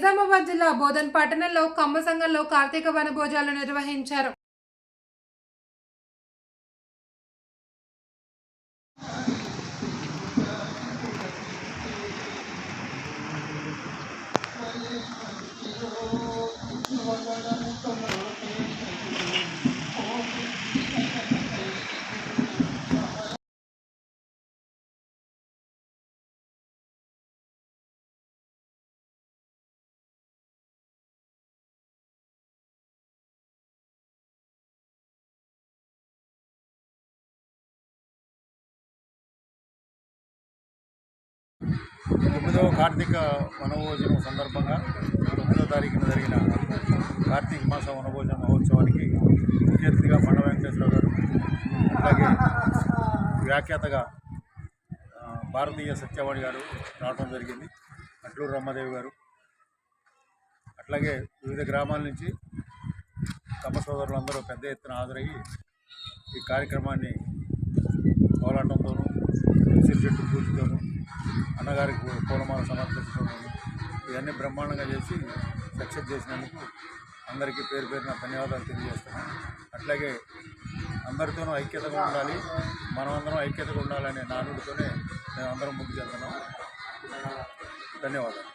నిజామాబాద్ జిల్లా బోధన్ పట్టణంలో కమ్మ సంఘంలో కార్తీక వనభోజాలు నిర్వహించారు. తొమ్మిదవ కార్తీక వనభోజనం సందర్భంగా తొమ్మిదవ తారీఖున జరిగిన కార్తీక మాస వనభోజన మహోత్సవానికి ముఖ్య అతిథిగా పండ వెంకటేశ్వర గారు అలాగే వ్యాఖ్యాతగా భారతీయ సత్యవాణి గారు రావడం జరిగింది. అట్లూరు రమ్మదేవి గారు అట్లాగే వివిధ గ్రామాల నుంచి తమ సోదరులందరూ పెద్ద ఎత్తున హాజరయ్యి ఈ కార్యక్రమాన్ని పోరాటంతోనూ ఉసిరి చెట్టు పూజతోనూ అన్నగారికి పూలమాల సమర్పించడం ఇవన్నీ బ్రహ్మాండంగా చేసి సక్సెస్ చేసినందుకు అందరికీ పేరు పేరున ధన్యవాదాలు తెలియజేస్తున్నాను. అట్లాగే అందరితోనూ ఐక్యతగా ఉండాలి మనమందరం ఐక్యతగా ఉండాలనే నానుడితోనే మేము అందరం ముందుకు వెళ్తున్నాం. ధన్యవాదాలు.